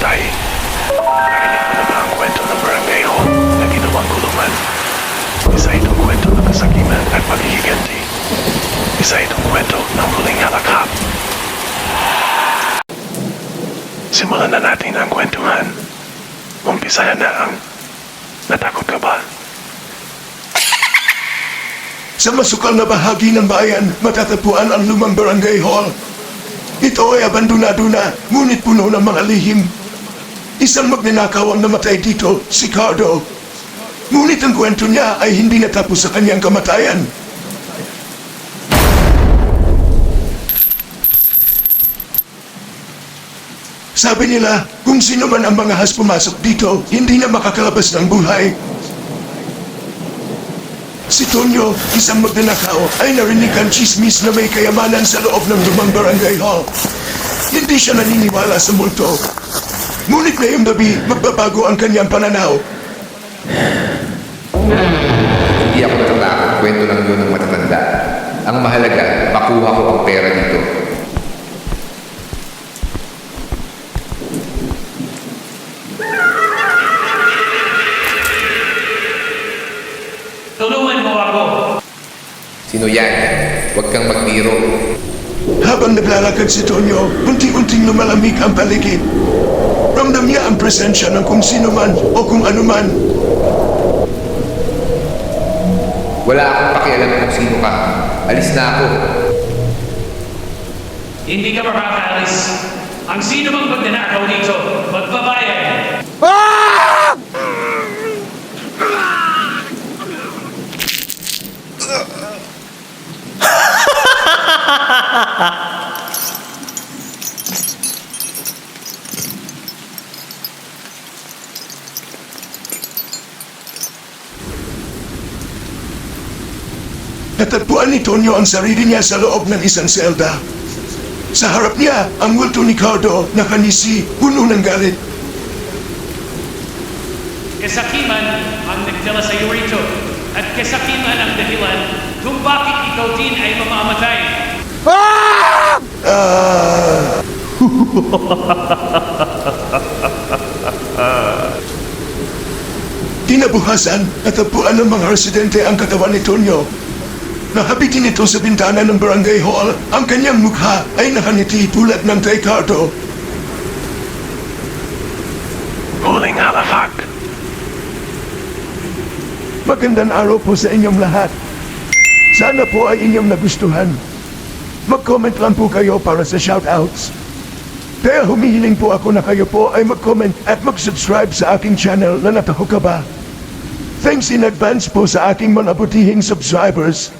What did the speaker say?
patay. Narinig mo na ba ang kwento ng barangay hall na ginawang kulungan? Isa itong kwento ng kasakiman at paghihiganti. Isa itong kwento ng huling halakap. Simulan na natin ang kwentuhan. Umpisahan na ang natakot ka ba? Sa masukal na bahagi ng bayan, matatagpuan ang lumang barangay hall. Ito ay abandonado na, ngunit puno ng mga lihim. Isang magnanakaw ang namatay dito, si Cardo. Ngunit ang kwento niya ay hindi natapos sa kanyang kamatayan. Sabi nila, kung sino man ang mga has pumasok dito, hindi na makakalabas ng buhay. Si Tonyo, isang magnanakaw, ay narinig ang chismis na may kayamanan sa loob ng lumang barangay hall. Hindi siya naniniwala sa multo. Ngunit ngayong gabi, magbabago ang kanyang pananaw. Hindi ako natatakot. Kwento lang yun ng matatanda. Ang mahalaga, makuha ko ang pera dito. Tulungan mo ako. Sino yan? Huwag kang magbiro. Habang naglalakad si Tonyo, unti-unting lumalamig ang paligid. Ramdam niya ang presensya ng kung sino man o kung ano man. Wala akong pakialam kung sino ka. Alis na ako. Hindi ka makakaalis. Ang sino mang magnanakaw dito, magbabayad. Natagpuan ni Tonyo ang sarili niya sa loob ng isang selda. Sa harap niya, ang multo ni Cardo na kanisi, puno ng galit. Kasakiman ang nagdala sa iyo rito. At kasakiman ang dahilan kung bakit ikaw din ay mamamatay. Kinabukasan, natagpuan ng mga residente ang katawan ni Tonyo. Nahabitin ito sa bintana ng barangay hall. Ang kanyang mukha ay nakangiti tulad ng kay Cardo. Huling halakak. Magandang araw po sa inyong lahat. Sana po ay inyong nagustuhan. Mag-comment lang po kayo para sa shoutouts. Kaya humihiling po ako na kayo po ay mag-comment at mag-subscribe sa aking channel na Nataho Ka Ba? Thanks in advance po sa aking mga butihing subscribers.